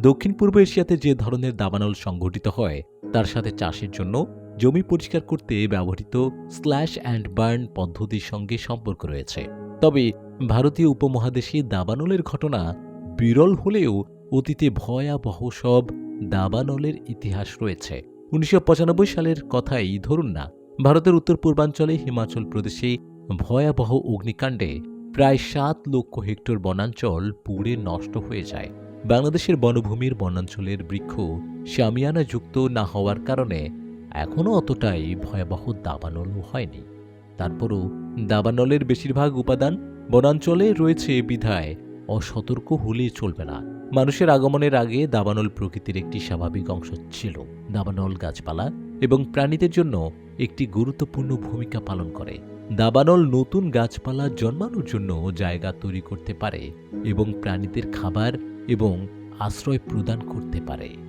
দক্ষিণ পূর্ব এশিয়াতে যে ধরনের দাবানল সংঘটিত হয়, তার সাথে চাষের জন্য জমি পরিষ্কার করতে ব্যবহৃত স্ল্যাশ অ্যান্ড বার্ন পদ্ধতির সঙ্গে সম্পর্ক রয়েছে। তবে ভারতীয় উপমহাদেশে দাবানলের ঘটনা বিরল হলেও অতীতে ভয়াবহ সব দাবানলের ইতিহাস রয়েছে। উনিশশো পঁচানব্বই সালের কথাই ধরুন না, ভারতের উত্তর পূর্বাঞ্চলে হিমাচল প্রদেশে ভয়াবহ অগ্নিকাণ্ডে প্রায় সাত লক্ষ হেক্টর বনাঞ্চল পুড়ে নষ্ট হয়ে যায়। বাংলাদেশের বনভূমির বনাঞ্চলের বৃক্ষ শামিয়ানাযুক্ত না হওয়ার কারণে এখনও অতটাই ভয়াবহ দাবানল হয়নি। তারপরও দাবানলের বেশিরভাগ উপাদান বনাঞ্চলে রয়েছে বিধায় অসতর্ক হলে চলবে না। মানুষের আগমনের আগে দাবানল প্রকৃতির একটি স্বাভাবিক অংশ ছিল। দাবানল গাছপালা এবং প্রাণীদের জন্য একটি গুরুত্বপূর্ণ ভূমিকা পালন করে। দাবানল নতুন গাছপালা জন্মানোর জন্য জায়গা তৈরি করতে পারে এবং প্রাণীদের খাবার এবং আশ্রয় প্রদান করতে পারে।